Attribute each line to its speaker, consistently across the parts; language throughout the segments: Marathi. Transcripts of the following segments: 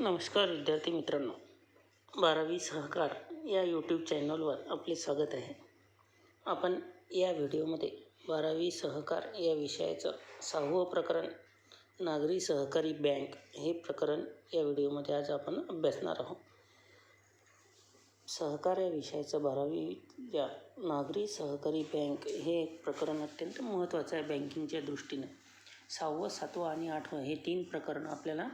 Speaker 1: नमस्कार विद्यार्थी मित्रांनो. बारावी सहकार या यूट्यूब चॅनलवर आपले स्वागत आहे. आपण या व्हिडिओमध्ये बारावी सहकार या विषयाचं सहावं प्रकरण नागरी सहकारी बँक हे प्रकरण या व्हिडिओमध्ये आज आपण अभ्यासणार आहोत. सहकार या विषयाचं बारावीच्या नागरी सहकारी बँक हे एक प्रकरण अत्यंत महत्त्वाचं आहे बँकिंगच्या दृष्टीने. सहावं सातवं आणि आठवं हे तीन प्रकरण आपल्याला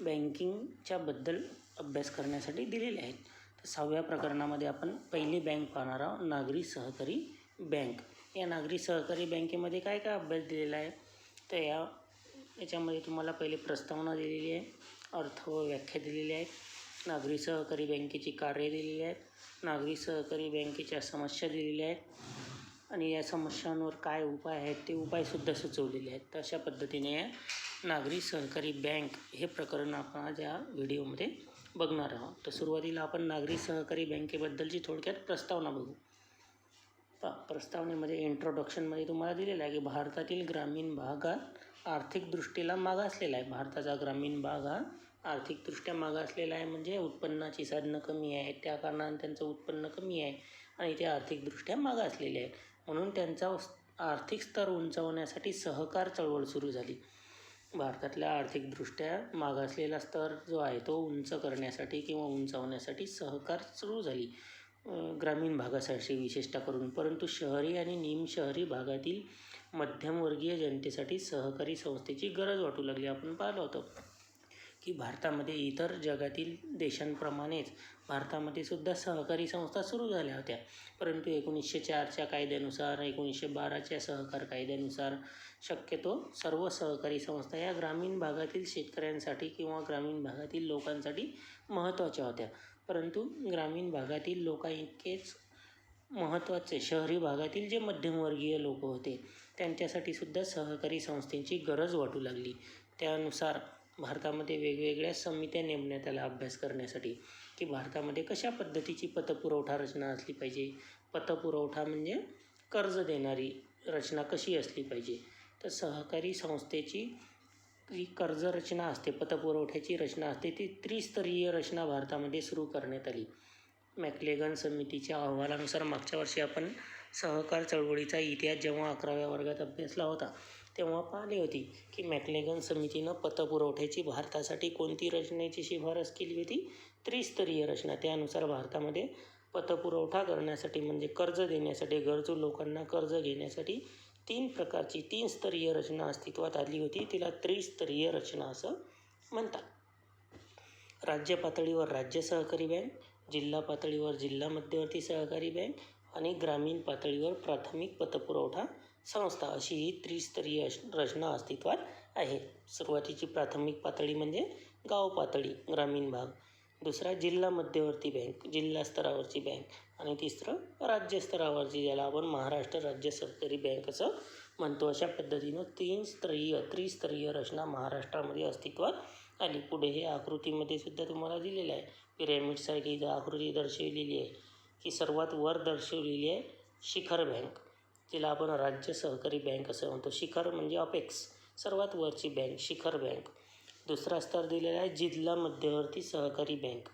Speaker 1: बँकिंगच्याबद्दल अभ्यास करण्यासाठी दिलेले आहेत. तर सहाव्या प्रकरणामध्ये आपण पहिली बँक पाहणार आहोत नागरी सहकारी बँक. या नागरी सहकारी बँकेमध्ये काय काय अभ्यास दिलेला आहे? तर या याच्यामध्ये तुम्हाला पहिले प्रस्तावना दिलेली आहे अर्थ व व्याख्या दिलेली आहेत नागरी सहकारी बँकेची कार्य दिलेली आहेत नागरी सहकारी बँकेच्या समस्या दिलेल्या आहेत आणि या समस्यांवर काय उपाय आहेत ते उपायसुद्धा सुचवलेले आहेत. तर अशा पद्धतीने नागरी सहकारी बँक हे प्रकरण आपण आज या व्हिडिओमध्ये बघणार आहोत. तर सुरुवातीला आपण नागरी सहकारी बँकेबद्दलची थोडक्यात प्रस्तावना बघू. पा प्रस्तावनेमध्ये इंट्रोडक्शनमध्ये तुम्हाला दिलेलं आहे की भारतातील ग्रामीण भागात आर्थिक दृष्टीला मागासलेला आहे. भारताचा ग्रामीण भाग हा आर्थिकदृष्ट्या मागासलेला आहे म्हणजे उत्पन्नाची साधनं कमी आहे त्या कारणाने त्यांचं उत्पन्न कमी आहे आणि ते आर्थिकदृष्ट्या मागासलेले आहेत. म्हणून त्यांचा आर्थिक स्तर उंचावण्यासाठी सहकार चळवळ सुरू झाली. भारतातल्या आर्थिकदृष्ट्या मागासलेला स्तर जो आहे तो उंच करण्यासाठी किंवा उंचावण्यासाठी सहकार सुरू झाली. ग्रामीण भागासाठी विशेषतः करून परंतु शहरी आणि निमशहरी भागातील मध्यमवर्गीय जनतेसाठी सहकारी संस्थेची गरज वाटू लागली. आपण पाहिलं होतं की भारतामध्ये इतर जगातील देशांप्रमाणेच भारतामध्ये सुद्धा सहकारी संस्था सुरू झाल्या होत्या. परंतु एकोणीसशे चारच्या कायद्यानुसार एकोणीसशे बाराच्या सहकार कायद्यानुसार शक्यतो सर्व सहकारी संस्था या ग्रामीण भागातील शेतकऱ्यांसाठी किंवा ग्रामीण भागातील लोकांसाठी महत्त्वाच्या होत्या. परंतु ग्रामीण भागातील लोकांइतकेच महत्त्वाचे शहरी भागातील जे मध्यमवर्गीय लोक होते त्यांच्यासाठी सुद्धा सहकारी संस्थेची गरज वाटू लागली. त्यानुसार भारतामध्ये वेगवेगळ्या समित्या नेमण्यात आल्या अभ्यास करण्यासाठी. की भारतामध्ये कशा पद्धतीची पतपुरवठा रचना असली पाहिजे? पतपुरवठा म्हणजे कर्ज देणारी रचना कशी असली पाहिजे? तर सहकारी संस्थेची जी कर्ज रचना असते पतपुरवठ्याची रचना असते ती त्रिस्तरीय रचना भारतामध्ये सुरू करण्यात आली. मॅक्लेगन समितीच्या अहवालानुसार मागच्या वर्षी आपण सहकार चळवळीचा इतिहास जेव्हा अकराव्या वर्गात अभ्यासला होता तेव्हा पाहिले होती की मॅकलेगन समितीनं पतपुरवठ्याची भारतासाठी कोणती रचनेची शिफारस केली होती? त्रिस्तरीय रचना त्यानुसार भारतामध्ये पतपुरवठा करण्यासाठी म्हणजे कर्ज देण्यासाठी गरजू लोकांना कर्ज घेण्यासाठी तीन प्रकारची तीन स्तरीय रचना अस्तित्वात आली होती. तिला त्रिस्तरीय रचना असं म्हणतात. राज्य पातळीवर राज्य सहकारी बँक जिल्हा पातळीवर जिल्हा मध्यवर्ती सहकारी बँक आणि ग्रामीण पातळीवर प्राथमिक पतपुरवठा संस्था अशी ही त्रिस्तरीय रचना अस्तित्वात आहे. सुरुवातीची प्राथमिक पातळी म्हणजे गाव पातळी ग्रामीण भाग. दुसरा जिल्हा मध्यवर्ती बँक जिल्हा स्तरावरची बँक आणि तिसरं राज्यस्तरावरची ज्याला आपण महाराष्ट्र राज्य सहकारी बँक असं म्हणतो. अशा पद्धतीनं तीन स्तरीय त्रिस्तरीय रचना महाराष्ट्रामध्ये अस्तित्वात आली. पुढे हे आकृतीमध्ये सुद्धा तुम्हाला दिलेलं आहे. पिरॅमिडसारखी आकृती दर्शवलेली आहे की सर्वात वर दर्शवलेली आहे शिखर बँक तिला आपण राज्य सहकारी बँक असं म्हणतो. शिखर म्हणजे अपेक्स सर्वात वरची बँक शिखर बँक. दुसरा स्तर दिलेला आहे जिल्हा मध्यवर्ती सहकारी बँक.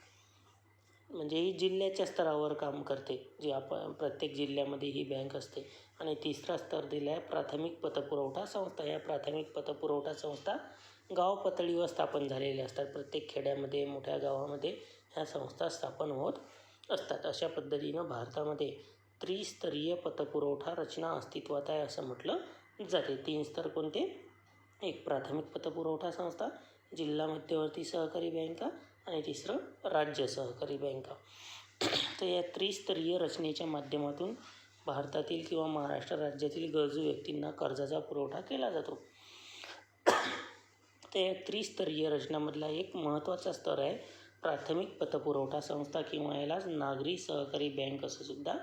Speaker 1: म्हणजे ही जिल्ह्याच्या स्तरावर काम करते. जी आपण प्रत्येक जिल्ह्यामध्ये ही बँक असते. आणि तिसरा स्तर दिला आहे प्राथमिक पतपुरवठा संस्था. या प्राथमिक पतपुरवठा संस्था गाव पातळीवर स्थापन झालेल्या असतात. प्रत्येक खेड्यामध्ये मोठ्या गावामध्ये ह्या संस्था स्थापन होत असतात. अशा पद्धतीनं भारतामध्ये त्रिस्तरीय पतपुरवठा रचना अस्तित्वात आहे असं म्हटलं जाते. तीन स्तर कोणते? एक प्राथमिक पतपुरवठा संस्था जिल्हा मध्यवर्ती सहकारी बँका आणि तिसरं राज्य सहकारी बँका. तर या त्रिस्तरीय रचनेच्या माध्यमातून भारतातील किंवा महाराष्ट्र राज्यातील गरजू व्यक्तींना कर्जाचा पुरवठा केला जातो. तर या त्रिस्तरीय रचनामधला एक महत्त्वाचा स्तर आहे. प्राथमिक पतपुरवठा संस्था किंवा यालाच नागरी सहकारी बँक असं सुद्धा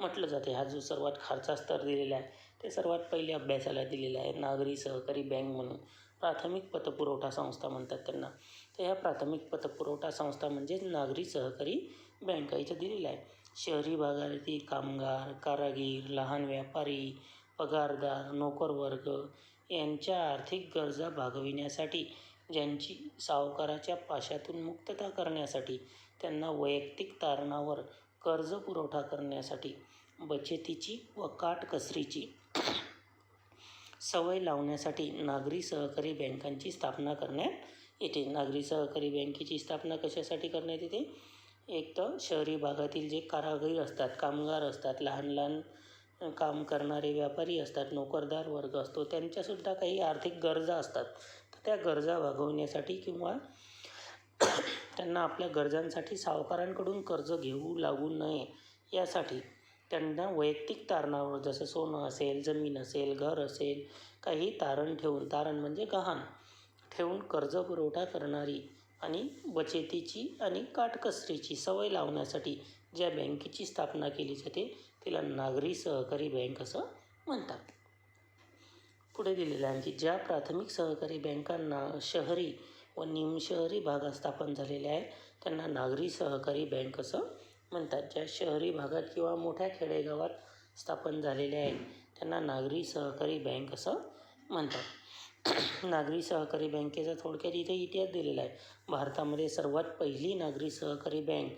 Speaker 1: म्हटलं जाते. हा जो सर्वात खालचा स्तर दिलेला आहे. ते सर्वात पहिले अभ्यासाला दिलेलं आहे. नागरी सहकारी बँक म्हणून प्राथमिक पतपुरवठा संस्था म्हणतात त्यांना. तर ह्या प्राथमिक पतपुरवठा संस्था म्हणजेच नागरी सहकारी बँक इथं दिलेलं आहे. शहरी भागातील कामगार कारागीर लहान व्यापारी पगारदार नोकरवर्ग यांच्या आर्थिक गरजा भागविण्यासाठी ज्यांची सावकाराच्या पाशातून मुक्तता करण्यासाठी त्यांना वैयक्तिक तारणावर कर्ज पुरवठा करण्यासाठी बचतीची व काटकसरीची सवय लावण्यासाठी नागरी सहकारी बँकांची स्थापना करण्यात येते. नागरी सहकारी बँकेची स्थापना कशासाठी करण्यात येते? एक तर शहरी भागातील जे कारागीर असतात कामगार असतात लहान लहान काम करणारे व्यापारी असतात नोकरदार वर्ग असतो त्यांच्यासुद्धा काही आर्थिक गरजा असतात. तर त्या गरजा भागवण्यासाठी किंवा त्यांना आपल्या गरजांसाठी सावकारांकडून कर्ज घेऊ लागू नये यासाठी त्यांना वैयक्तिक तारणावर जसं सोनं असेल जमीन असेल घर असेल काही तारण ठेवून तारण म्हणजे गहाण. ठेवून कर्ज पुरवठा करणारी आणि बचतीची आणि काटकसरीची सवय लावण्यासाठी ज्या बँकेची स्थापना केली जाते तिला नागरी सहकारी बँक असं म्हणतात. पुढे दिलेलं आहे की ज्या प्राथमिक सहकारी बँकांना शहरी व निमशहरी भागात स्थापन झालेल्या आहेत त्यांना नागरी सहकारी बँक असं म्हणतात ज्या शहरी भागात किंवा मोठ्या खेडेगावात स्थापन झालेल्या आहेत त्यांना नागरी सहकारी बँक असं म्हणतात. नागरी सहकारी बँकेचा थोडक्यात इथे इतिहास दिलेला आहे. भारतामध्ये सर्वात पहिली नागरी सहकारी बँक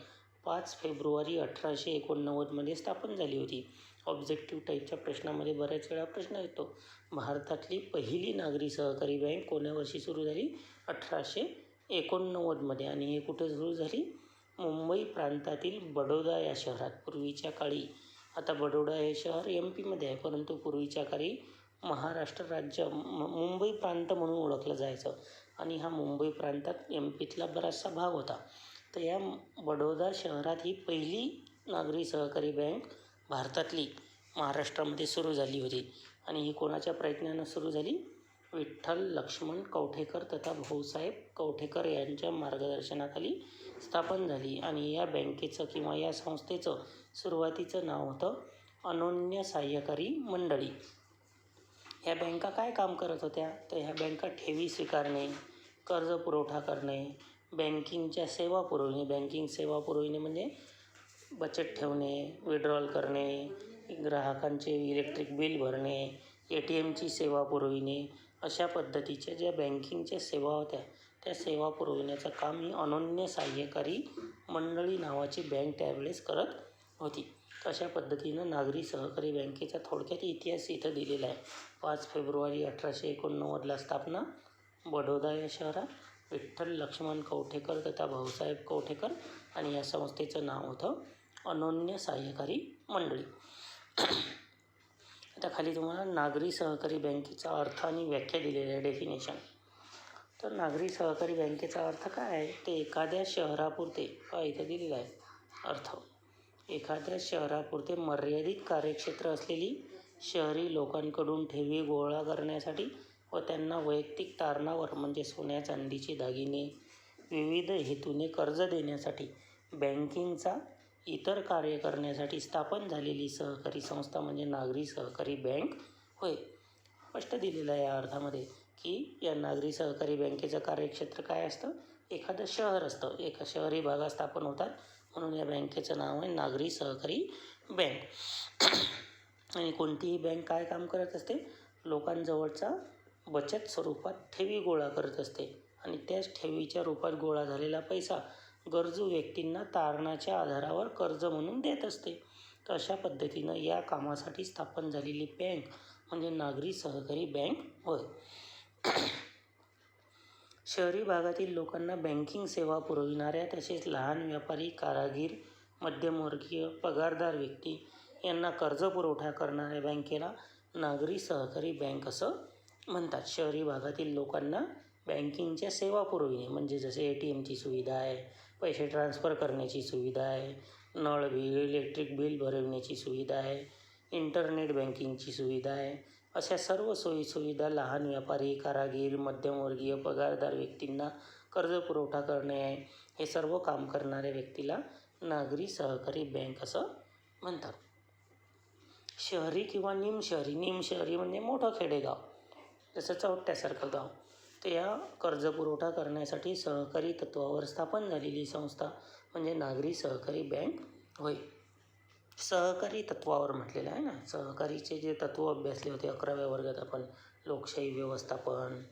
Speaker 1: पाच फेब्रुवारी अठराशे एकोणनव्वदमध्ये स्थापन झाली होती. ऑब्जेक्टिव्ह टाईपच्या प्रश्नामध्ये बऱ्याच वेळा प्रश्न येतो. भारतातली पहिली नागरी सहकारी बँक कोण्या वर्षी सुरू झाली? अठराशे एकोणनव्वदमध्ये आणि हे कुठे सुरू झाली? मुंबई प्रांतातील बडोदा या शहरात. पूर्वीच्या काळी आता बडोदा हे शहर एम पीमध्ये आहे परंतु पूर्वीच्या काळी महाराष्ट्र राज्य म मुंबई प्रांत म्हणून ओळखलं जायचं. आणि हा मुंबई प्रांतात एम पीतला बराचसा भाग होता. तर या बडोदा शहरात ही पहिली नागरी सहकारी बँक भारतातली महाराष्ट्रामध्ये सुरू झाली होती. आणि ही कोणाच्या प्रयत्नानं सुरू झाली? विठ्ठल लक्ष्मण कवठेकर तथा भाऊसाहेब कवठेकर यांच्या मार्गदर्शनाखाली स्थापन झाली आणि या बँकेचं किंवा या संस्थेचं सुरुवातीचं नाव होतं अनोन्य सहाय्यकारी मंडळी. ह्या बँका काय काम करत होत्या? तर ह्या बँका ठेवी स्वीकारणे कर्ज पुरवठा करणे बँकिंगच्या सेवा पुरवणे. बँकिंग सेवा पुरविणे म्हणजे बचत ठेवणे विड्रॉल करणे ग्राहकांचे इलेक्ट्रिक बिल भरणे ए टी एमची सेवा पुरविणे अशा पद्धतीच्या ज्या बँकिंगच्या सेवा होत्या त्या सेवा पुरविण्याचं काम ही अनन्य सहाय्यकारी मंडळी नावाची बँक त्यावेळेस करत होती. अशा पद्धतीनं नागरी सहकारी बँकेचा थोडक्यात इतिहास इथं दिलेला आहे. पाच फेब्रुवारी अठराशे एकोणनव्वदला स्थापना बडोदा या शहरात विठ्ठल लक्ष्मण कवठेकर तथा भाऊसाहेब कवठेकर आणि या संस्थेचं नाव होतं अनोन्य सहाय्यकारी मंडळी. आता खाली तुम्हाला नागरी सहकारी बँकेचा अर्थ आणि व्याख्या दिलेली आहे डेफिनेशन तर नागरी सहकारी बँकेचा अर्थ काय आहे? ते एखाद्या शहरापुरते हा इथं दिलेला आहे अर्थ. एखाद्या शहरापुरते मर्यादित कार्यक्षेत्र असलेली शहरी लोकांकडून ठेवी गोळा करण्यासाठी व त्यांना वैयक्तिक तारणावर म्हणजे सोन्या चांदीचे दागिने विविध हेतूने कर्ज देण्यासाठी बँकिंगचा इतर कार्य करण्यासाठी स्थापन झालेली सहकारी संस्था म्हणजे नागरी सहकारी बँक. होय. स्पष्ट दिलेलं आहे या अर्थामध्ये की या नागरी सहकारी बँकेचं कार्यक्षेत्र काय असतं? एखादं शहर असतं. एका शहरी भागात स्थापन होतात. म्हणून या बँकेचं नाव आहे नागरी सहकारी बँक. आणि कोणतीही बँक काय काम करत असते? लोकांजवळचा बचत स्वरूपात ठेवी गोळा करत असते. आणि त्याच ठेवीच्या रूपात गोळा झालेला पैसा गरजू व्यक्तींना तारणाच्या आधारावर कर्ज म्हणून देत असते. तर अशा पद्धतीनं या कामासाठी स्थापन झालेली बँक म्हणजे नागरी सहकारी बँक होय. शहरी भागातील लोकांना बँकिंग सेवा पुरविणाऱ्या तसेच लहान व्यापारी कारागीर मध्यमवर्गीय पगारदार व्यक्ती यांना कर्ज पुरवठा करणाऱ्या बँकेला नागरी सहकारी बँक असं म्हणतात. शहरी भागातील लोकांना बँकिंगच्या सेवा पुरविणे म्हणजे जसे ए टी एमची सुविधा आहे पैसे ट्रान्सफर करण्याची सुविधा आहे. नळ बिल इलेक्ट्रिक बिल भरविण्याची सुविधा आहे. इंटरनेट बँकिंगची सुविधा आहे. अशा सर्व सोयीसुविधा लहान व्यापारी कारागीर मध्यमवर्गीय पगारदार व्यक्तींना कर्ज पुरवठा करणे आहे. हे सर्व काम करणाऱ्या व्यक्तीला नागरी सहकारी बँक असं म्हणतात. शहरी किंवा निमशहरी निमशहरी म्हणजे मोठं खेडेगाव. जसं चौट्यासारखं गाव. त्या कर्जपुरवठा कर्ज पुरवठा करण्यासाठी सहकारी तत्वावर स्थापन झालेली संस्था म्हणजे नागरी सहकारी बँक होय. सहकारी तत्वावर म्हटलेलं आहे ना. सहकारीचे जे तत्त्व अभ्यासले होते अकराव्या वर्गात आपण लोकशाही व्यवस्थापन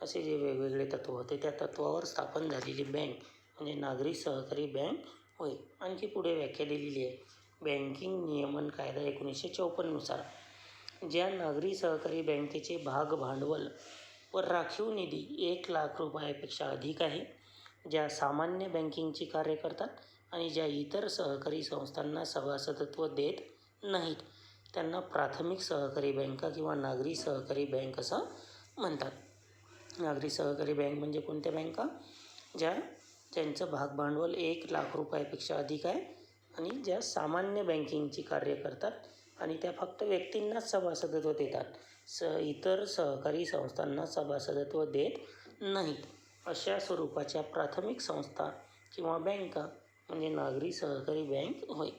Speaker 1: असे जे वेगवेगळे तत्त्व होते त्या तत्त्वावर स्थापन झालेली बँक म्हणजे नागरी सहकारी बँक होय. आणखी पुढे व्याख्या दिलेली आहे. बँकिंग नियमन कायदा एकोणीसशे चौपन्ननुसार ज्या नागरी सहकारी बँकेचे भाग भांडवल व राखीव निधी एक लाख रुपयापेक्षा अधिक आहे ज्या सामान्य बँकिंगची कार्य करतात आणि ज्या इतर सहकारी संस्थांना सभासदत्व देत नाहीत. त्यांना प्राथमिक सहकारी बँका किंवा नागरी सहकारी बँक असं म्हणतात. नागरी सहकारी बँक म्हणजे कोणत्या बँका? ज्या ज्यांचं भागभांडवल एक लाख रुपयापेक्षा अधिक आहे आणि ज्या सामान्य बँकिंगची कार्य करतात आणि त्या फक्त व्यक्तींनाच सभासदत्व देतात. स इतर सहकारी संस्थांना सभासदत्व देत नाहीत. अशा स्वरूपाच्या प्राथमिक संस्था किंवा बँका म्हणजे नागरी सहकारी बँक होय.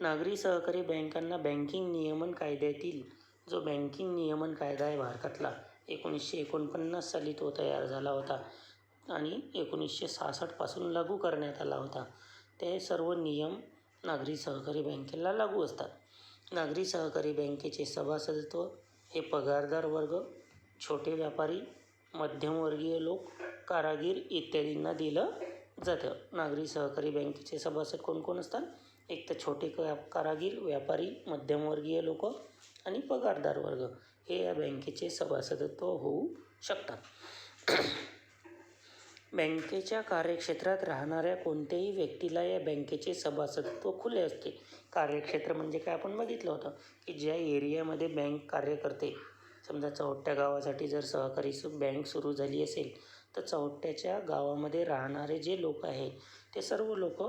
Speaker 1: नागरी सहकारी बँकांना बँकिंग नियमन कायद्यातील जो बँकिंग नियमन कायदा आहे भारतातला एकोणीसशे एकोणपन्नास साली तो तयार झाला होता आणि एकोणीसशे सहासष्टपासून लागू करण्यात आला होता. ते सर्व नियम नागरी सहकारी बँकेला लागू असतात. नागरी सहकारी बँकेचे सभासदत्व हे पगारदार वर्ग छोटे व्यापारी मध्यमवर्गीय लोक कारागीर इत्यादींना दिलं जातं. नागरी सहकारी बँकेचे सभासद कोण कोण असतात? एक तर छोटे क कारागीर व्यापारी मध्यमवर्गीय लोक आणि पगारदार वर्ग हे या बँकेचे सभासदत्व होऊ शकतात. बँकेच्या कार्यक्षेत्रात राहणाऱ्या कोणत्याही व्यक्तीला या बँकेचे सभासदत्व खुले असते. कार्यक्षेत्र म्हणजे काय? आपण बघितलं होतं की ज्या एरियामध्ये बँक कार्य करते समजा चौट्या गावासाठी जर सहकारी सु बँक सुरू झाली असेल तर चौट्याच्या गावामध्ये राहणारे जे लोक आहेत ते सर्व लोक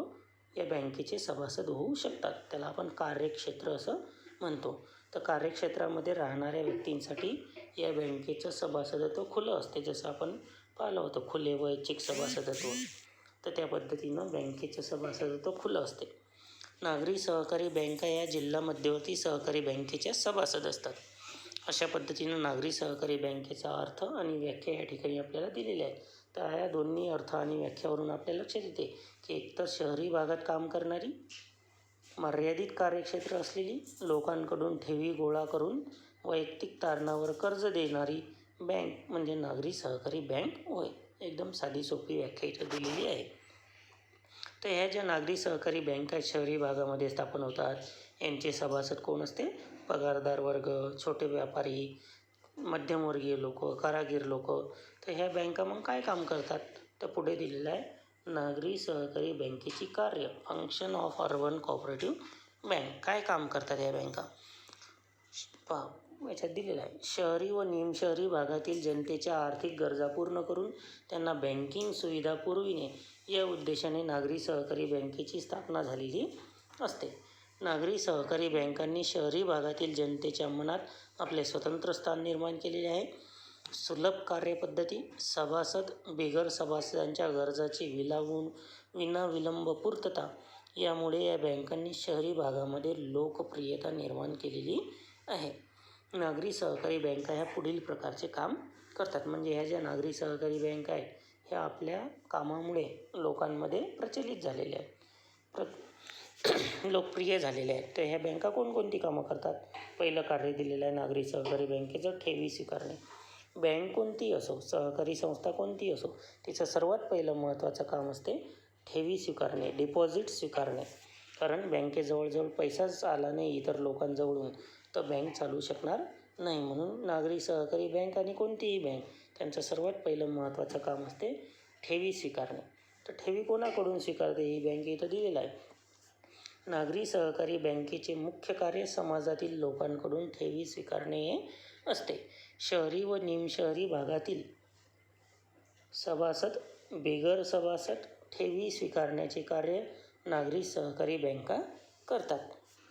Speaker 1: या बँकेचे सभासद होऊ शकतात. त्याला आपण कार्यक्षेत्र असं म्हणतो. तर कार्यक्षेत्रामध्ये राहणाऱ्या व्यक्तींसाठी या बँकेचं सभासदत्व खुलं असते. जसं आपण पाहिलं होतं खुले वैयक्तिक सभासदत्व. तर त्या पद्धतीनं बँकेचं सभासदत्व खुलं असते. नागरी सहकारी बँका या जिल्हा मध्यवर्ती सहकारी बँकेच्या सभासद असतात. अशा पद्धतीनं नागरी सहकारी बँकेचा अर्थ आणि व्याख्या या ठिकाणी आपल्याला दिलेली आहे तर या दोन्ही अर्थ आणि व्याख्यावरून आपल्या लक्षात येते की एकतर शहरी भागात काम करणारी मर्यादित कार्यक्षेत्र असलेली लोकांकडून ठेवी गोळा करून वैयक्तिक तारणावर कर्ज देणारी बँक म्हणजे नागरी सहकारी बँक होय. एकदम साधी सोपी व्याख्या इथं दिलेली आहे. तर ह्या ज्या नागरी सहकारी बँका शहरी भागामध्ये स्थापन होतात यांचे सभासद कोण असते? पगारदार वर्ग छोटे व्यापारी मध्यमवर्गीय लोक कारागीर लोक. तर ह्या बँका मग काय काम करतात? तर पुढे दिलेलं आहे नागरी सहकारी बँकेची कार्य function of urban cooperative bank काय काम करतात ह्या बँका? पहा याच्यात दिलेलं आहे शहरी व निमशहरी भागातील जनतेच्या आर्थिक गरजा पूर्ण करून त्यांना बँकिंग सुविधा पुरविणे या उद्देशाने नागरी सहकारी बँकेची स्थापना झालेली असते. नागरी सहकारी बँकांनी शहरी भागातील जनतेच्या मनात आपले स्वतंत्र स्थान निर्माण केलेले आहे. सुलभ कार्यपद्धती सभासद बिगर सभासदांच्या गरजाची विलावून विनाविलंब पूर्तता यामुळे या बँकांनी शहरी भागामध्ये लोकप्रियता निर्माण केलेली आहे. नागरी सहकारी बँका ह्या पुढील प्रकारचे काम करतात. म्हणजे ह्या ज्या नागरी सहकारी बँका आहेत ह्या आपल्या कामामुळे लोकांमध्ये प्रचलित झालेल्या आहेत. प्र लोकप्रिय झालेल्या आहेत. तर ह्या बँका कोणकोणती कामं करतात? पहिलं कार्य दिलेलं आहे नागरी सहकारी बँकेचं ठेवी स्वीकारणे. बँक कोणती असो सहकारी संस्था कोणती असो तिचं सर्वात पहिलं महत्त्वाचं काम असते ठेवी स्वीकारणे डिपॉझिट स्वीकारणे. कारण बँकेजवळ जवळ पैसाच आला नाही इतर लोकांजवळून. तर बँक चालू शकणार नाही म्हणून नागरी सहकारी बँक आणि कोणतीही बँक त्यांचं सर्वात पहिलं महत्त्वाचं काम असते ठेवी स्वीकारणे. तर ठेवी कोणाकडून स्वीकारते? ही बँक इथं दिलेलं आहे. नागरी सहकारी बँकेचे मुख्य कार्य समाजातील लोकांकडून ठेवी स्वीकारणे हे असते. शहरी व निमशहरी भागातील सभासद बिगर सभासद ठेवी स्वीकारण्याचे कार्य नागरी सहकारी बँका करतात.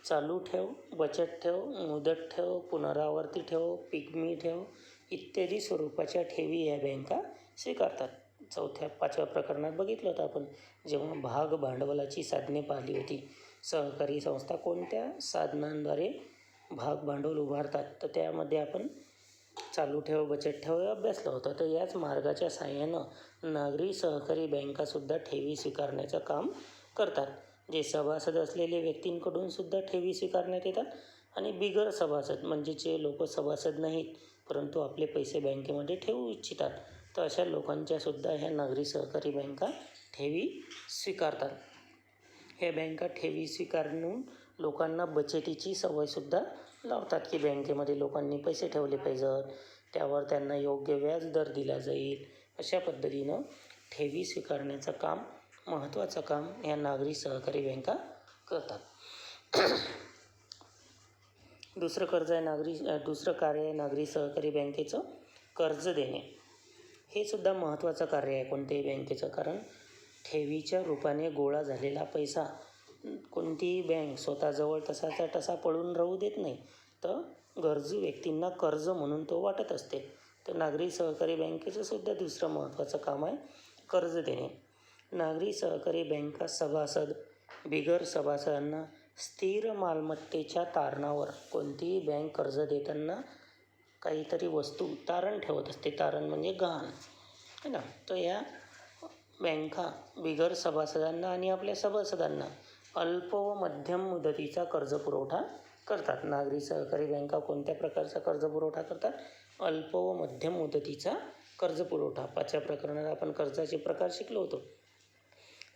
Speaker 1: चालू ठेव बचत ठेव मुदत ठेव पुनरावर्ती ठेव पिगमी ठेव इत्यादी स्वरूपाच्या ठेवी या बँका स्वीकारतात. चौथ्या पाचव्या प्रकरणात बघितलं होतं आपण जेव्हा भाग भांडवलाची साधने पाहिली होती सहकारी संस्था कोणत्या साधनांद्वारे भाग भांडवल उभारतात? तर त्यामध्ये आपण चालू ठेव बचत ठेव हे अभ्यासलं होतं. तर याच मार्गाच्या साहाय्यानं नागरी सहकारी बँकासुद्धा ठेवी स्वीकारण्याचं काम करतात. जे सभासद असलेले व्यक्तींकडून सुद्धा ठेवी स्वीकारण्यात येतात आणि बिगर सभासद म्हणजे जे लोक सभासद नाहीत परंतु आपले पैसे बँकेमध्ये ठेवू इच्छितात तर अशा लोकांच्यासुद्धा ह्या नागरी सहकारी बँका ठेवी स्वीकारतात. ह्या बँका ठेवी स्वीकारून लोकांना बचतीची सवयसुद्धा लावतात की बँकेमध्ये लोकांनी पैसे ठेवले पाहिजेत त्यावर त्यांना योग्य व्याज दर दिला जाईल अशा पद्धतीनं ठेवी स्वीकारण्याचं काम महत्त्वाचं काम या नागरी सहकारी बँका करतात. दुसरं कर्ज आहे नागरी दुसरं कार्य आहे नागरी सहकारी बँकेचं कर्ज देणे. हे सुद्धा महत्त्वाचं कार्य आहे कोणत्याही बँकेचं कारण ठेवीच्या रूपाने गोळा झालेला पैसा कोणतीही बँक स्वतःजवळ तसाचा तसा पडून राहू देत नाही. तर गरजू व्यक्तींना कर्ज म्हणून तो वाटत असते. तर नागरी सहकारी बँकेचं सुद्धा दुसरं महत्त्वाचं काम आहे कर्ज देणे. नागरी सहकारी बँका सभासद बिगर सभासदांना स्थिर मालमत्तेच्या तारणावर कोणतीही बँक कर्ज देताना काहीतरी वस्तू तारण ठेवत असते. तारण म्हणजे गहाण. है ना? तर या बँका बिगर सभासदांना आणि आपल्या सभासदांना अल्प व मध्यम मुदतीचा कर्ज पुरवठा करतात. नागरी सहकारी बँका कोणत्या प्रकारचा कर्ज पुरवठा करतात? अल्प व मध्यम मुदतीचा कर्ज पुरवठा पाचव्या प्रकरणात आपण कर्जाचे प्रकार शिकलो होतो.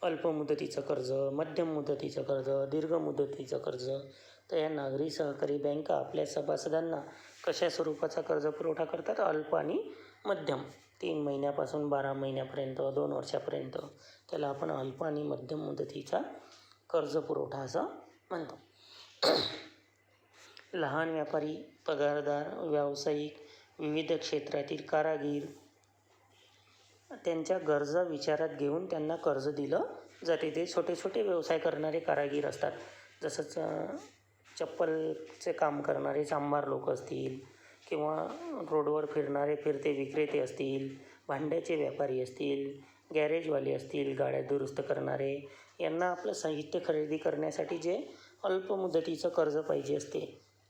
Speaker 1: अल्प मुदतीचं कर्ज मध्यम मुदतीचं कर्ज दीर्घ मुदतीचं कर्ज. तर या नागरी सहकारी बँका आपल्या सभासदांना कशा स्वरूपाचा कर्ज पुरवठा करतात? अल्प आणि मध्यम. तीन महिन्यापासून बारा महिन्यापर्यंत दोन वर्षापर्यंत. त्याला आपण अल्प आणि मध्यम मुदतीचा कर्ज पुरवठा असं म्हणतो. लहान व्यापारी पगारदार व्यावसायिक विविध क्षेत्रातील कारागीर त्यांच्या गरजा विचारात घेऊन त्यांना कर्ज दिलं. जाते ते छोटे छोटे व्यवसाय करणारे कारागीर असतात जसंच चप्पलचे काम करणारे सांबार लोक असतील किंवा रोडवर फिरणारे फिरते विक्रेते असतील भांड्याचे व्यापारी असतील गॅरेजवाले असतील गाड्या दुरुस्त करणारे यांना आपलं साहित्य खरेदी करण्यासाठी जे अल्प मुदतीचं कर्ज पाहिजे असते.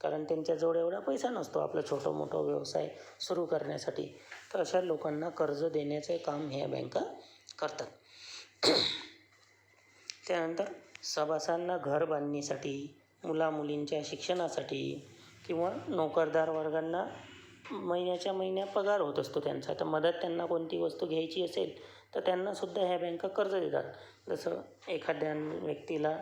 Speaker 1: कारण त्यांच्याजवळ एवढा पैसा नसतो आपलं छोटं मोठं व्यवसाय सुरू करण्यासाठी. तर अशा लोकांना कर्ज देण्याचे काम ह्या बँका करतात. त्यानंतर सभासांना घर बांधणीसाठी मुलामुलींच्या शिक्षणासाठी किंवा नोकरदार वर्गांना महिन्याच्या महिन्या पगार होत असतो त्यांचा. तर मदत त्यांना कोणती वस्तू घ्यायची असेल तर त्यांनासुद्धा ह्या बँका कर्ज देतात. जसं एखाद्या व्यक्तीला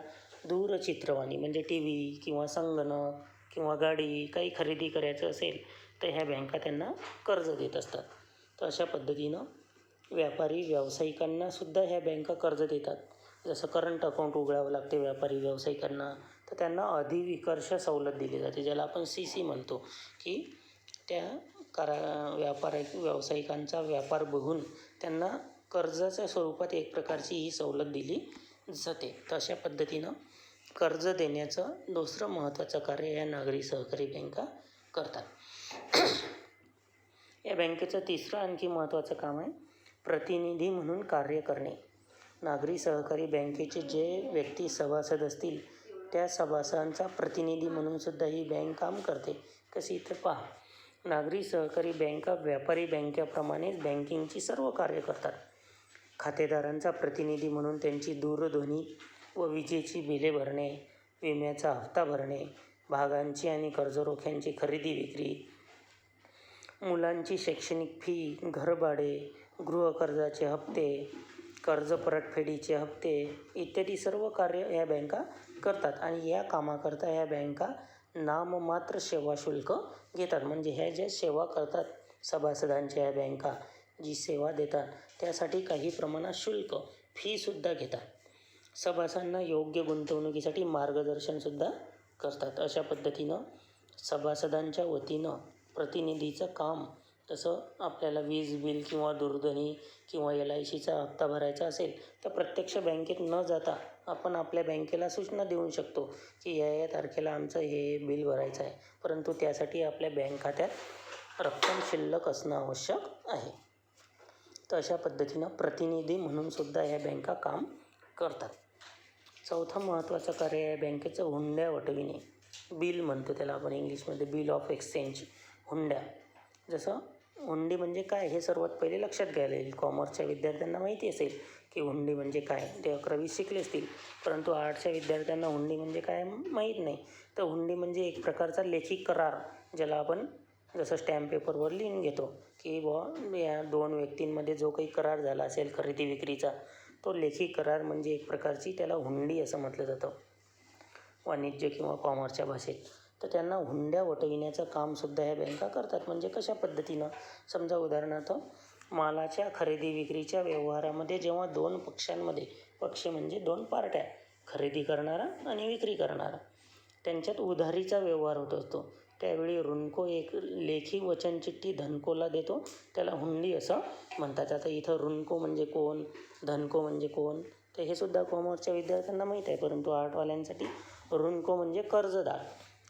Speaker 1: दूरचित्रवाणी म्हणजे टी व्ही किंवा संगणक किंवा गाडी काही खरेदी करायचं असेल तर ह्या बँका त्यांना कर्ज देत असतात. तर अशा पद्धतीनं व्यापारी व्यावसायिकांनासुद्धा ह्या बँका कर्ज देतात. जसं करंट अकाउंट उघडावं लागते व्यापारी व्यावसायिकांना तर त्यांना अधिविकर्ष सवलत दिली जाते ज्याला आपण सी सी म्हणतो. की त्या करा व्यापारा व्यावसायिकांचा व्यापार बघून त्यांना कर्जाच्या स्वरूपात एक प्रकारची ही सवलत दिली जाते. तर अशा पद्धतीनं कर्ज देण्याचं दुसरं महत्त्वाचं कार्य या नागरी सहकारी बँका करतात. या बँकेचं तिसरं आणखी महत्त्वाचं काम आहे प्रतिनिधी म्हणून कार्य करणे. नागरी सहकारी बँकेचे जे व्यक्ती सभासद असतील त्या सभासदांचा प्रतिनिधी म्हणून सुद्धा ही बँक काम करते. कशी इथं पहा नागरी सहकारी बँका व्यापारी बँकेप्रमाणेच बँकिंगची सर्व कार्य करतात. खातेदारांचा प्रतिनिधी म्हणून त्यांची दूरध्वनी व विजेची बिले भरणे विम्याचा हप्ता भरणे भागांची आणि कर्जरोख्यांची खरेदी विक्री मुलांची शैक्षणिक फी घरभाडे गृहकर्जाचे हप्ते कर्ज परतफेडीचे हप्ते इत्यादी सर्व कार्य या बँका करतात आणि या कामाकरता या बँका नाममात्र सेवा शुल्क घेतात. म्हणजे ह्या ज्या सेवा करतात सभासदांच्या या बँका जी सेवा देतात त्यासाठी काही प्रमाणात शुल्क फीसुद्धा घेतात. सभासदांना योग्य गुंतवणुकीसाठी मार्गदर्शनसुद्धा करतात. अशा पद्धतीनं सभासदांच्या वतीनं प्रतिनिधीचं काम तसं आपल्याला वीज बिल किंवा दूरध्वनी किंवा एल आय सीचा हप्ता भरायचा असेल तर प्रत्यक्ष बँकेत न जाता आपण आपल्या बँकेला सूचना देऊ शकतो की या या तारखेला आमचं हे बिल भरायचं आहे. परंतु त्यासाठी आपल्या बँक खात्यात रक्कम शिल्लक असणं आवश्यक आहे. तर अशा पद्धतीनं प्रतिनिधी म्हणूनसुद्धा ह्या या बँका काम करतात. चौथा महत्त्वाचा कार्य आहे बँकेचं हुंड्या वटविणे. बिल म्हणतो त्याला आपण इंग्लिशमध्ये बिल ऑफ एक्सचेंज हुंड्या. जसं हुंडी म्हणजे काय हे सर्वात पहिले लक्षात घ्यायला येईल. कॉमर्सच्या विद्यार्थ्यांना माहिती असेल की हुंडी म्हणजे काय. ते अकरावी शिकले असतील परंतु आर्टच्या विद्यार्थ्यांना हुंडी म्हणजे काय माहीत नाही. तर हुंडी म्हणजे एक प्रकारचा लेखी करार ज्याला आपण जसं स्टॅम्प पेपरवर लिहून घेतो की बुवा या दोन व्यक्तींमध्ये जो काही करार झाला असेल खरेदी विक्रीचा तो लेखी करार म्हणजे एक प्रकारची त्याला हुंडी असं म्हटलं जातं. वाणिज्य किंवा कॉमर्सच्या भाषेत. तर त्यांना हुंड्या वटविण्याचं कामसुद्धा ह्या बँका करतात. म्हणजे कशा पद्धतीनं? समजा उदाहरणार्थ मालाच्या खरेदी विक्रीच्या व्यवहारामध्ये जेव्हा दोन पक्षांमध्ये पक्ष म्हणजे दोन पार्ट्या खरेदी करणारा आणि विक्री करणारा त्यांच्यात उधारीचा व्यवहार होत असतो. त्यावेळी ऋणको एक लेखी वचनचिठ्ठी धनकोला देतो. त्याला हुंडी असं म्हणतात. आता इथं रुणको म्हणजे कोण? धनको म्हणजे कोण? तर हे सुद्धा कॉमर्सच्या विद्यार्थ्यांना माहीत आहे. परंतु आर्टवाल्यांसाठी ऋणको म्हणजे कर्जदार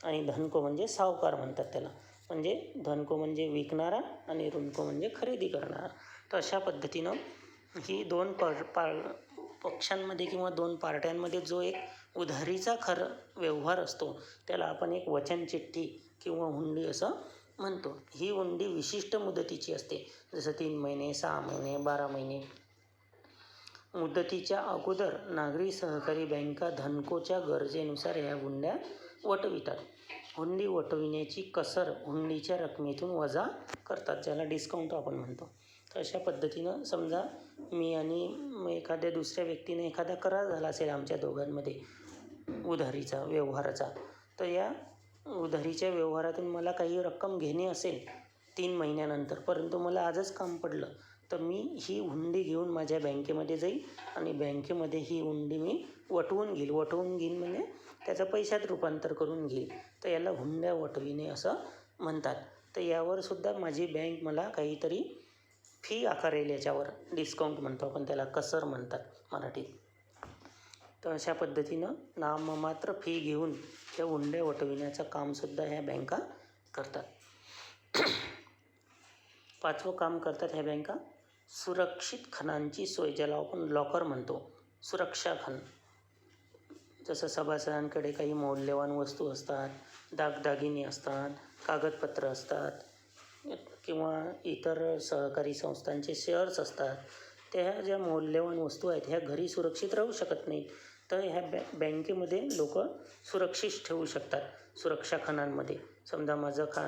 Speaker 1: आणि धनको म्हणजे सावकार म्हणतात त्याला. म्हणजे धनको म्हणजे विकणारा आणि ऋणको म्हणजे खरेदी करणारा. तर अशा पद्धतीनं ही दोन पर पार पक्षांमध्ये किंवा दोन पार्ट्यांमध्ये जो एक उधारीचा खरं व्यवहार असतो त्याला आपण एक वचनचिठ्ठी किंवा हुंडी असं म्हणतो. ही हुंडी विशिष्ट मुदतीची असते. जसं तीन महिने सहा महिने बारा महिने. मुदतीच्या अगोदर नागरी सहकारी बँका धनकोच्या गरजेनुसार ह्या हुंड्या वटवितात. हुंडी वटविण्याची कसर हुंडीच्या रकमेतून वजा करतात ज्याला डिस्काउंट आपण म्हणतो. तर अशा पद्धतीनं समजा मी आणि एखाद्या दुसऱ्या व्यक्तीने एखादा करार झाला असेल आमच्या दोघांमध्ये उधारीचा व्यवहाराचा तर या उधारीच्या व्यवहारातून मला काही रक्कम घेणे असेल तीन महिन्यानंतर परंतु मला आजच काम पडलं तर मी ही हुंडी घेऊन माझ्या बँकेमध्ये जाईल आणि बँकेमध्ये ही हुंडी मी वटवून घेईल. वटवून घेईन म्हणजे त्याचं पैशात रूपांतर करून घेईल. तर याला हुंड्या वटविणे असं म्हणतात. तर यावर सुद्धा माझी बँक मला काहीतरी फी आकारेल याच्यावर. डिस्काउंट म्हणतो आपण त्याला कसर म्हणतात मराठीत. तर अशा पद्धतीनं नाममात्र फी घेऊन त्या हुंड्या वटविण्याचं कामसुद्धा ह्या बँका करतात. पाचवं काम करतात ह्या बँका सुरक्षित खणांची सोय ज्याला आपण लॉकर म्हणतो सुरक्षा खण. जसं सभासदांकडे काही मौल्यवान वस्तू असतात दागदागिने असतात कागदपत्र असतात किंवा इतर सहकारी संस्थांचे शेअर्स असतात त्या ज्या मौल्यवान वस्तू आहेत ह्या घरी सुरक्षित राहू शकत नाहीत. तर ह्या बॅ बँकेमध्ये लोक सुरक्षित ठेवू शकतात सुरक्षा खणांमध्ये. समजा माझं खा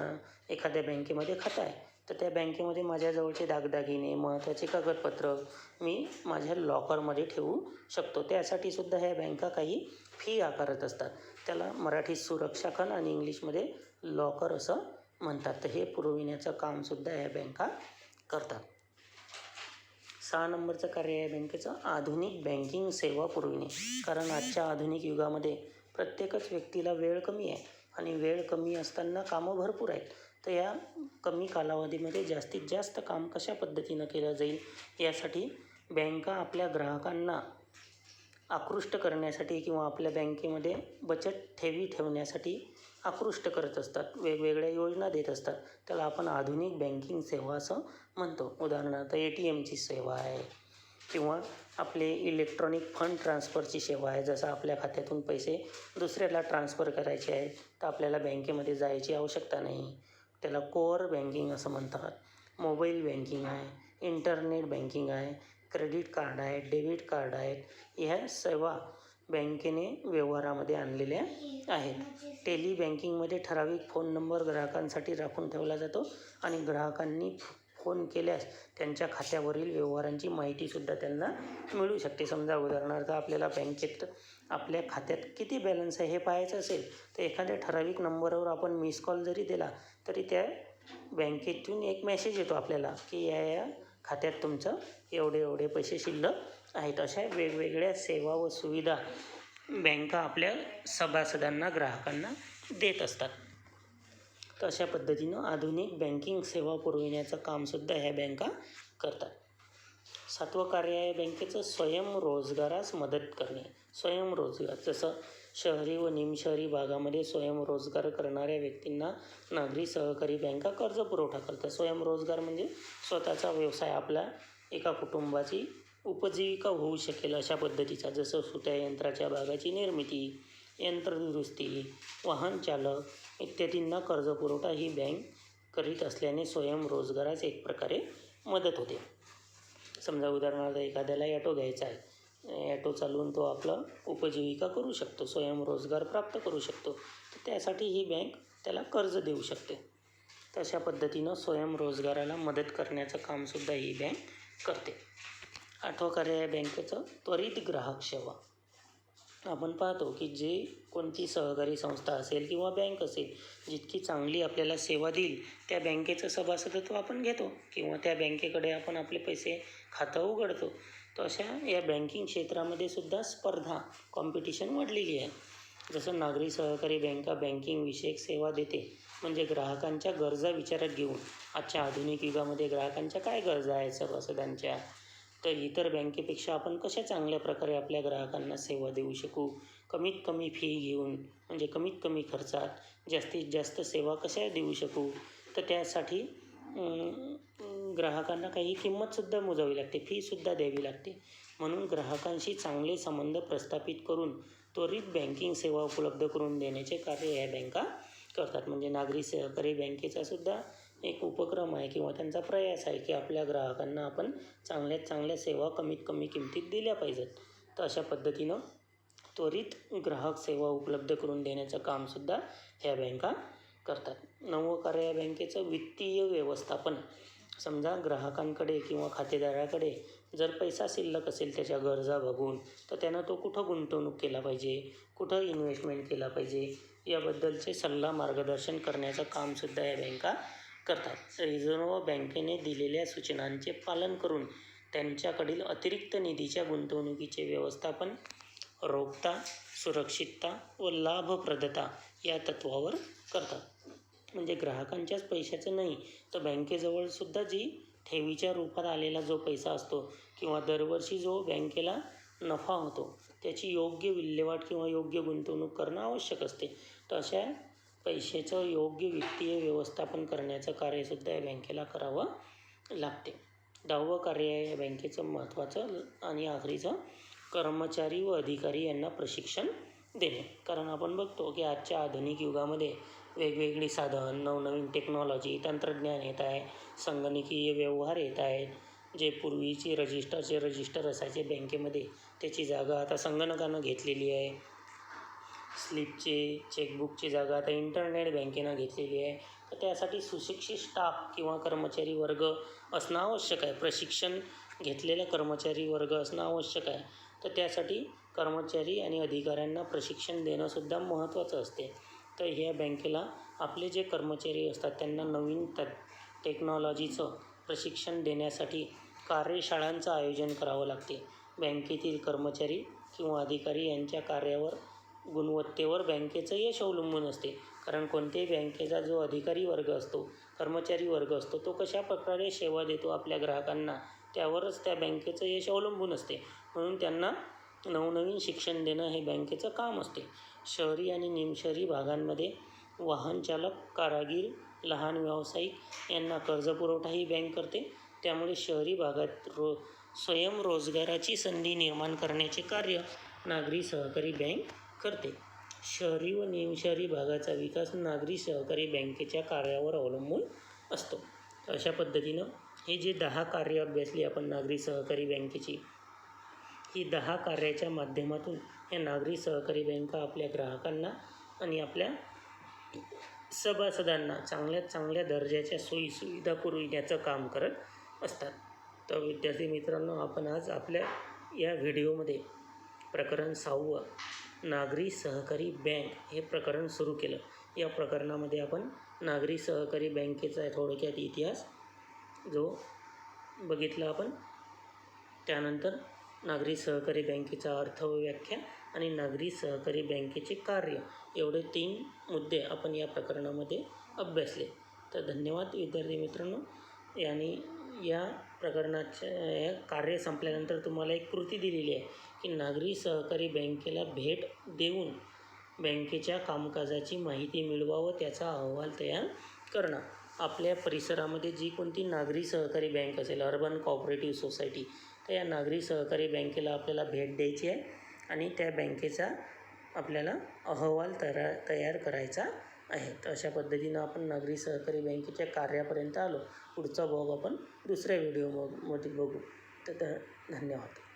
Speaker 1: एखाद्या बँकेमध्ये खातं आहे तर त्या बँकेमध्ये माझ्याजवळचे दागदागिने महत्त्वाचे कागदपत्र मी माझ्या लॉकरमध्ये ठेवू शकतो. त्यासाठी सुद्धा ह्या बँका काही फी आकारत असतात. त्याला मराठीत सुरक्षा खण आणि इंग्लिशमध्ये लॉकर असं म्हणतात. तर हे पुरविण्याचं कामसुद्धा ह्या बँका करतात. सहा नंबरचं कार्य आहे बँकेचं आधुनिक बँकिंग सेवा पुरविणे. कारण आजच्या आधुनिक युगामध्ये प्रत्येकच व्यक्तीला वेळ कमी आहे आणि वेळ कमी असताना कामं भरपूर आहेत. तर या कमी कालावधीमध्ये जास्तीत जास्त काम कशा पद्धतीनं केलं जाईल यासाठी बँका आपल्या ग्राहकांना आकृष्ट करण्यासाठी किंवा आपल्या बँकेमध्ये बचत ठेवी ठेवण्यासाठी आकृष्ट करत असतात. वेगवेगळ्या योजना देत असतात. त्याला आपण आधुनिक बँकिंग सेवा असं म्हणतो. उदाहरणार्थ ए टी एमची सेवा आहे किंवा आपले इलेक्ट्रॉनिक फंड ट्रान्सफरची सेवा आहे. जसं आपल्या खात्यातून पैसे दुसऱ्याला ट्रान्सफर करायचे आहेत तर आपल्याला बँकेमध्ये जायची आवश्यकता नाही. त्याला कोअर बँकिंग असं म्हणतात. मोबाईल बँकिंग आहे इंटरनेट बँकिंग आहे क्रेडिट कार्ड आहे डेबिट कार्ड आहेत. ह्या सेवा बँकेने व्यवहारामध्ये आणलेल्या आहेत. टेली बँकिंगमध्ये ठराविक फोन नंबर ग्राहकांसाठी राखून ठेवला जातो आणि ग्राहकांनी फोन केल्यास त्यांच्या खात्यावरील व्यवहारांची माहितीसुद्धा त्यांना मिळू शकते. समजा उदाहरणार्थ आपल्याला बँकेत आपल्या खात्यात किती बॅलन्स आहे हे पाहायचं असेल तर एखाद्या ठराविक नंबरवर आपण मिस कॉल जरी दिला तरी त्या बँकेतून एक मेसेज येतो आपल्याला की या या खात्यात तुमचं एवढे एवढे पैसे शिल्लक आहेत. अशा वेगवेगळ्या सेवा व सुविधा बँका आपल्या सभासदांना ग्राहकांना देत असतात. तर अशा पद्धतीनं आधुनिक बँकिंग सेवा पुरविण्याचं कामसुद्धा ह्या बँका करतात. सातवं कार्य आहे बँकेचं स्वयंरोजगारास मदत करणे. स्वयंरोजगार जसं शहरी व निमशहरी भागामध्ये स्वयंरोजगार करणाऱ्या व्यक्तींना नागरी सहकारी बँका कर्ज पुरवठा करतात स्वयंरोजगार म्हणजे स्वतःचा व्यवसाय आपला एका कुटुंबाची उपजीविका होऊ शकेल अशा पद्धतीचा जसं सुट्या यंत्राच्या भागाची निर्मिती यंत्रदुरुस्ती वाहन चालक इत्यादींना कर्जपुरवठा ही बँक करीत असल्याने स्वयंरोजगारास एक प्रकारे मदत होते. समजा उदाहरणार्थ एखाद्याला ॲटो घ्यायचा आहे. ॲटो चालवून तो आपला उपजीविका करू शकतो स्वयंरोजगार प्राप्त करू शकतो. तर त्यासाठी ही बँक त्याला कर्ज देऊ शकते. तर अशा पद्धतीनं स्वयंरोजगाराला मदत करण्याचं कामसुद्धा ही बँक करते. आठवा कार्य या बँकेचं त्वरित ग्राहक सेवा. आपण पाहतो की जे कोणती सहकारी संस्था असेल किंवा बँक असेल जितकी चांगली आपल्याला सेवा देईल त्या बँकेचं सभासदत्व आपण घेतो किंवा त्या बँकेकडे आपण आपले पैसे खातं उघडतो. तर अशा या बँकिंग क्षेत्रामध्ये सुद्धा स्पर्धा कॉम्पिटिशन वाढलेली आहे. जसं नागरी सहकारी बँका बँकिंग विषयक सेवा देते म्हणजे ग्राहकांच्या गरजा विचारात घेऊन. आजच्या आधुनिक युगामध्ये ग्राहकांच्या काय गरजा आहेत? सभासदांच्या तर इतर बँकेपेक्षा आपण कशा चांगल्या प्रकारे आपल्या ग्राहकांना सेवा देऊ शकू? कमीत कमी फी घेऊन म्हणजे कमीत कमी खर्चात जास्तीत जास्त सेवा कशा देऊ शकू? तर त्यासाठी ग्राहकांना काही किंमतसुद्धा मोजावी लागते फीसुद्धा द्यावी लागते. म्हणून ग्राहकांशी चांगले संबंध प्रस्थापित करून त्वरित बँकिंग सेवा उपलब्ध करून देण्याचे कार्य या बँका करतात. म्हणजे नागरी सहकारी बँकेचासुद्धा एक उपक्रम आहे किंवा त्यांचा प्रयास आहे की आपल्या ग्राहकांना आपण चांगल्यात चांगल्या सेवा कमीत कमी किमतीत दिल्या पाहिजेत. तर अशा पद्धतीनं त्वरित ग्राहक सेवा उपलब्ध करून देण्याचं कामसुद्धा ह्या बँका करतात. नवं कार्य या बँकेचं वित्तीय व्यवस्थापन. समजा ग्राहकांकडे किंवा खातेदाराकडे जर पैसा शिल्लक असेल त्याच्या गरजा बघून तर त्यानं तो कुठं गुंतवणूक केला पाहिजे कुठं इन्व्हेस्टमेंट केला पाहिजे याबद्दलचे सल्ला मार्गदर्शन करण्याचं कामसुद्धा या बँका करतात. रिझर्व्ह बँकेने दिलेल्या सूचनांचे पालन करून त्यांच्याकडील अतिरिक्त निधीच्या गुंतवणुकीचे व्यवस्थापन रोखता सुरक्षितता व लाभप्रदता या तत्त्वावर करतात. म्हणजे ग्राहकांच्याच पैशाचं नाही तर बँकेजवळसुद्धा जी ठेवीच्या रूपात आलेला जो पैसा असतो किंवा दरवर्षी जो बँकेला नफा होतो त्याची योग्य विल्हेवाट किंवा योग्य गुंतवणूक करणं आवश्यक असते. तर अशा पैशाचं योग्य वित्तीय व्यवस्थापन करण्याचं कार्यसुद्धा या बँकेला करावं लागते. दहावं कार्य आहे या बँकेचं महत्त्वाचं आणि आखरीचं कर्मचारी व अधिकारी यांना प्रशिक्षण देणे. कारण आपण बघतो की आजच्या आधुनिक युगामध्ये वेगवेगळी साधन नवनवीन टेक्नॉलॉजी तंत्रज्ञान येत आहे संगणकीय व्यवहार येत आहेत जे पूर्वीची रजिस्टरचे रजिस्टर असायचे बँकेमध्ये त्याची जागा आता संगणकानं घेतलेली आहे. स्लिपचे चेकबुकची जागा आता इंटरनेट बँकेनं घेतलेली आहे. तर त्यासाठी सुशिक्षित स्टाफ किंवा कर्मचारी वर्ग असणं आवश्यक आहे. प्रशिक्षण घेतलेला कर्मचारी वर्ग असणं आवश्यक आहे. तर त्यासाठी कर्मचारी आणि अधिकाऱ्यांना प्रशिक्षण देणंसुद्धा महत्त्वाचं असते. तर ह्या बँकेला आपले जे कर्मचारी असतात त्यांना नवीन त टेक्नॉलॉजीचं प्रशिक्षण देण्यासाठी कार्यशाळांचं आयोजन करावं लागते. बँकेतील कर्मचारी किंवा अधिकारी यांच्या कार्यावर गुणवत्तेवर बँकेचं यश अवलंबून असते. कारण कोणत्याही बँकेचा जो अधिकारी वर्ग असतो कर्मचारी वर्ग असतो तो कशा प्रकारे सेवा देतो आपल्या ग्राहकांना त्यावरच त्या बँकेचं यश अवलंबून असते. म्हणून त्यांना नवनवीन शिक्षण देणं हे बँकेचं काम असते. शहरी आणि निमशहरी भागांमध्ये वाहनचालक कारागीर लहान व्यावसायिक यांना कर्जपुरवठा ही बँक करते. त्यामुळे शहरी भागात रो स्वयंरोजगाराची संधी निर्माण करण्याचे कार्य नागरी सहकारी बँक करते. शहरी व निमशहरी भागाचा विकास नागरी सहकारी बँकेच्या कार्यावर अवलंबून असतो. अशा पद्धतीनं हे जे दहा कार्य अभ्यासली आपण नागरी सहकारी बँकेची ही दहा कार्याच्या माध्यमातून या नागरी सहकारी बँका आपल्या ग्राहकांना आणि आपल्या सभासदांना चांगल्यात चांगल्या दर्जाच्या सोयीसुविधा पुरविण्याचं काम करत असतात. तर विद्यार्थी मित्रांनो आपण आज आपल्या या व्हिडिओमध्ये प्रकरण सहावं नागरी सहकारी बँक हे प्रकरण सुरू केलं. या प्रकरणामध्ये आपण नागरी सहकारी बँकेचा थोडक्यात इतिहास जो बघितला आपण त्यानंतर नागरी सहकारी बँकेचा अर्थ व व्याख्या आणि नागरी सहकारी बँकेचे कार्य एवढे तीन मुद्दे आपण या प्रकरणामध्ये अभ्यासले. तर धन्यवाद विद्यार्थी मित्रांनो. यांनी या प्रकरणाच्या या कार्य संपल्यानंतर तुम्हाला एक कृती दिलेली आहे. की नागरी सहकारी बँकेला भेट देऊन बँकेच्या कामकाजाची माहिती मिळवा व त्याचा अहवाल तयार करणं. आपल्या परिसरामध्ये जी कोणती नागरी सहकारी बँक असेल अर्बन कॉपरेटिव्ह सोसायटी तर या नागरी सहकारी बँकेला आपल्याला भेट द्यायची आहे आणि त्या बँकेचा आपल्याला अहवाल तयार तयार करायचा आहे. तर अशा पद्धतीनं आपण नागरी सहकारी बँकेच्या कार्यापर्यंत आलो. पुढचा भाग आपण दुसऱ्या व्हिडिओमध्ये बघू. तर धन्यवाद.